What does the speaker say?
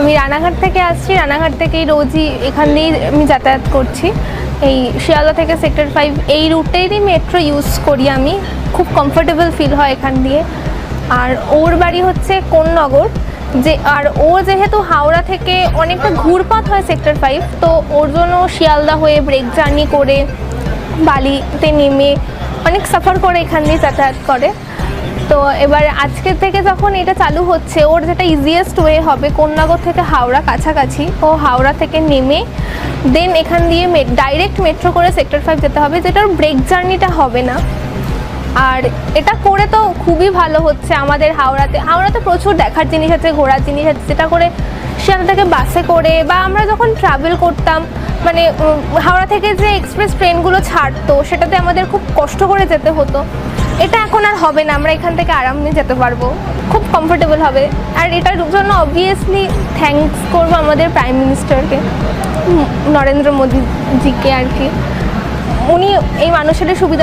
আমি রানাঘাট থেকে আসছি। রানাঘাট থেকেই রোজই এখান দিয়েই আমি যাতায়াত করছি। এই শিয়ালদা থেকে সেক্টর ফাইভ এই রুটেরই মেট্রো ইউজ করি আমি। খুব কমফোর্টেবল ফিল হয় এখান দিয়ে। আর ওর বাড়ি হচ্ছে কোন্নগর। যে, আর ও যেহেতু হাওড়া থেকে অনেকটা ঘুরপাত হয় সেক্টর ফাইভ তো ওর জন্য শিয়ালদা হয়ে ব্রেক জার্নি করে বালিতে নেমে অনেক সাফার করে এখান দিয়ে যাতায়াত করে। তো এবার আজকে থেকে যখন এটা চালু হচ্ছে, ওর যেটা ইজিয়েস্ট ওয়ে হবে কন্যাগর থেকে হাওড়া কাছাকাছি। ও হাওড়া থেকে নেমে দেন এখান দিয়ে ডাইরেক্ট মেট্রো করে সেক্টর ফাইভ যেতে হবে, যেটার ব্রেক জার্নিটা হবে না। আর এটা করে তো খুবই ভালো হচ্ছে আমাদের হাওড়াতে। হাওড়াতে প্রচুর দেখার জিনিস আছে, ঘোরার জিনিস আছে। যেটা করে শিয়ালদা থেকে বাসে করে বা আমরা যখন ট্রাভেল করতাম মানে হাওড়া থেকে যে এক্সপ্রেস ট্রেনগুলো ছাড়তো, সেটাতে আমাদের খুব কষ্ট করে যেতে হতো। এটা এখন আর হবে না, আমরা এখান থেকে আরামে যেতে পারব। খুব কমফোর্টেবল হবে। আর এটার জন্য অবভিয়াসলি থ্যাঙ্কস করব আমাদের প্রাইম মিনিস্টারকে নরেন্দ্র মোদীজিকে আর কি। উনি এই মানুষের সুবিধা